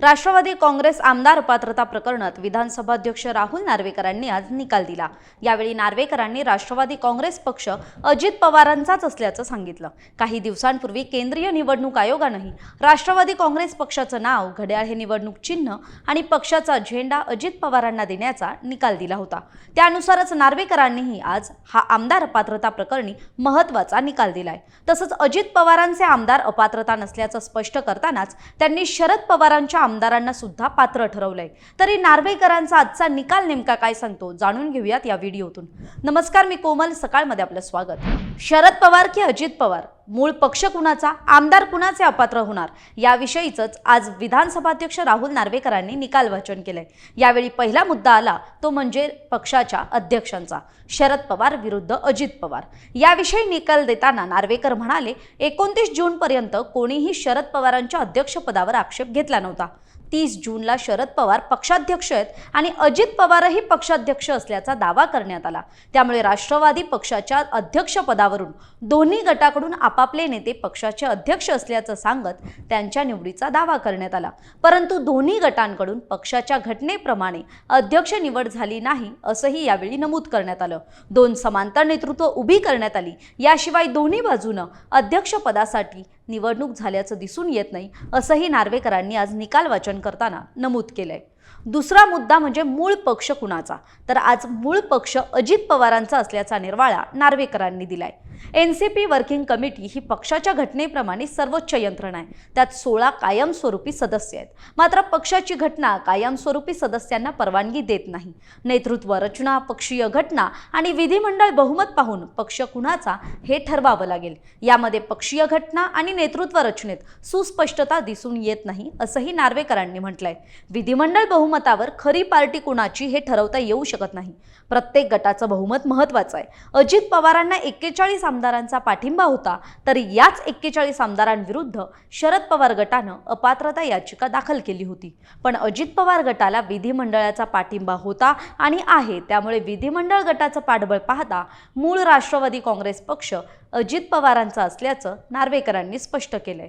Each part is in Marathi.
राष्ट्रवादी काँग्रेस आमदार पात्रता प्रकरणात विधानसभा अध्यक्ष राहुल नार्वेकरांनी आज निकाल दिला. यावेळी नार्वेकरांनी राष्ट्रवादी काँग्रेस पक्ष अजित पवारांचाच असल्याचं सांगितलं. काही दिवसांपूर्वी केंद्रीय निवडणूक आयोगानंही राष्ट्रवादी काँग्रेस पक्षाचं नाव घड्याळ हे निवडणूक चिन्ह आणि पक्षाचा झेंडा अजित पवारांना देण्याचा निकाल दिला होता. त्यानुसारच नार्वेकरांनीही आज हा आमदार अपात्रता प्रकरणी महत्त्वाचा निकाल दिलाय. तसंच अजित पवारांचे आमदार अपात्रता नसल्याचं स्पष्ट करतानाच त्यांनी शरद पवारांच्या आमदारांना सुद्धा पात्र ठरवलंय. तरी नार्वेकरांचा आजचा निकाल नेमका काय सांगतो? जाणून घेऊयात या व्हिडिओतून. नमस्कार मी कोमल. सकाळमध्ये आपलं स्वागत. शरद पवार की अजित पवार? मूळ पक्ष कुणाचा? आमदार कुणाचे अपात्र होणार? याविषयीच आज विधानसभाध्यक्ष राहुल नार्वेकरांनी निकाल वाचन केलंय. यावेळी पहिला मुद्दा आला तो म्हणजे पक्षाच्या अध्यक्षांचा. शरद पवार विरुद्ध अजित पवार. याविषयी निकाल देताना नार्वेकर म्हणाले एकोणतीस जूनपर्यंत कोणीही शरद पवारांच्या अध्यक्षपदावर आक्षेप घेतला नव्हता. तीस जूनला शरद पवार पक्षाध्यक्ष आहेत आणि अजित पवारही पक्षाध्यक्ष असल्याचा दावा करण्यात आला. त्यामुळे राष्ट्रवादी पक्षाच्या अध्यक्षपदावरून दोन्ही गटाकडून आपापले नेते पक्षाचे अध्यक्ष असल्याचं सांगत त्यांच्या निवडीचा दावा करण्यात आला. परंतु दोन्ही गटांकडून पक्षाच्या घटनेप्रमाणे अध्यक्ष निवड झाली नाही असंही यावेळी नमूद करण्यात आलं. दोन समांतर नेतृत्व उभी करण्यात आली. याशिवाय दोन्ही बाजूनं अध्यक्षपदासाठी निवडणूक झाल्याचं दिसून येत नाही असंही नार्वेकरांनी आज निकाल वाचन करताना नमूद केलंय. दुसरा मुद्दा म्हणजे मूळ पक्ष कुणाचा? तर आज मूळ पक्ष अजित पवारांचा असल्याचा निर्वाळा नार्वेकरांनी दिलाय. N C P working committee ही पक्षाच्या घटनेप्रमाणे सर्वोच्च यंत्रणा आहे. त्यात सोळा कायमस्वरूपी सदस्य आहेत. मात्र पक्षाची घटना कायमस्वरूपी सदस्यांना परवानगी देत नाही. नेतृत्व रचना पक्षीय घटना आणि विधिमंडळ बहुमत पाहून पक्ष कुणाचा हे ठरवावं लागेल. यामध्ये पक्षीय घटना आणि नेतृत्व रचनेत सुस्पष्टता दिसून येत नाही असंही नार्वेकरांनी म्हटलंय. विधिमंडळ बहुमतावर खरी पार्टी कुणाची हे ठरवता येऊ शकत नाही. प्रत्येक गटाचं बहुमत महत्वाचं आहे. अजित पवारांना एक्केचाळीस आमदार आमदारांचा पाठिंबा होता तर याच एक्केचाळीस आमदारांविरुद्ध शरद पवार गटानं अपात्रता याचिका दाखल केली होती. पण अजित पवार गटाला विधिमंडळाचा पाठिंबा होता आणि आहे त्यामुळे विधिमंडळ गटाचं पाठबळ पाहता मूळ राष्ट्रवादी काँग्रेस पक्ष अजित पवारांचा असल्याचं नार्वेकरांनी स्पष्ट केलंय.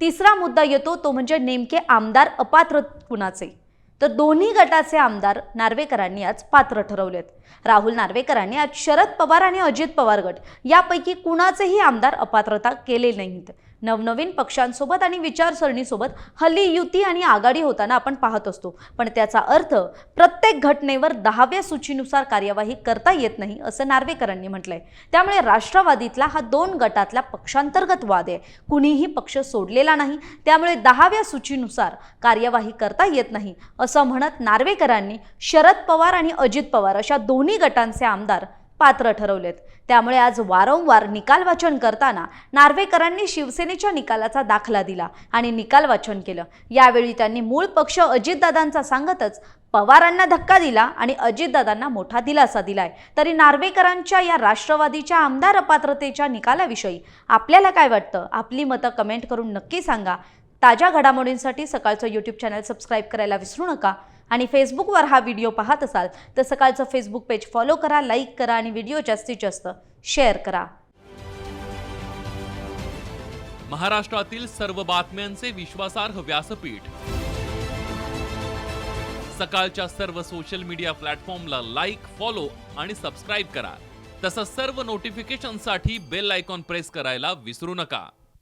तिसरा मुद्दा येतो तो म्हणजे नेमके आमदार अपात्र कुणाचे? तर दोन्ही गटाचे आमदार नार्वेकरांनी आज पात्र ठरवलेत. राहुल नार्वेकरांनी आज शरद पवार आणि अजित पवार गट यापैकी कुणाचेही आमदार अपात्रता केले नाहीत. नवनवीन पक्षांसोबत आणि विचारसरणीसोबत हल्ली युती आणि आघाडी होताना आपण पाहत असतो. पण त्याचा अर्थ प्रत्येक घटनेवर दहाव्या सूचीनुसार कार्यवाही करता येत नाही असं नार्वेकरांनी म्हटलंय. त्यामुळे राष्ट्रवादीतला हा दोन गटातला पक्षांतर्गत वाद आहे. कुणीही पक्ष सोडलेला नाही त्यामुळे दहाव्या सूचीनुसार कार्यवाही करता येत नाही असं म्हणत नार्वेकरांनी शरद पवार आणि अजित पवार अशा दोन्ही गटांचे आमदार पात्र ठरवलेत. त्यामुळे आज वारंवार निकाल वाचन करताना नार्वेकरांनी शिवसेनेच्या निकालाचा दाखला दिला आणि निकाल वाचन केलं. यावेळी त्यांनी मूळ पक्ष अजितदादांचा सांगतच पवारांना धक्का दिला आणि अजितदादांना मोठा दिलासा दिलाय. तरी नार्वेकरांच्या या राष्ट्रवादीच्या आमदार अपात्रतेच्या निकालाविषयी आपल्याला काय वाटतं? आपली मतं कमेंट करून नक्की सांगा. ताज्या घडामोडींसाठी सकाळचं यूट्यूब चॅनल सबस्क्राईब करायला विसरू नका. आणि फेसबुकवर हा व्हिडिओ पाहत असाल तर सकाळचं फेसबुक पेज फॉलो करा लाईक करा आणि व्हिडिओ जास्तीत जास्त शेअर करा. महाराष्ट्रातील सर्व बातम्यांचे विश्वासार्ह व्यासपीठ. सकाळच्या सर्व सोशल मीडिया प्लॅटफॉर्मला लाईक फॉलो आणि सबस्क्राईब करा. तसंच सर्व नोटिफिकेशनसाठी बेल आयकॉन प्रेस करायला विसरू नका.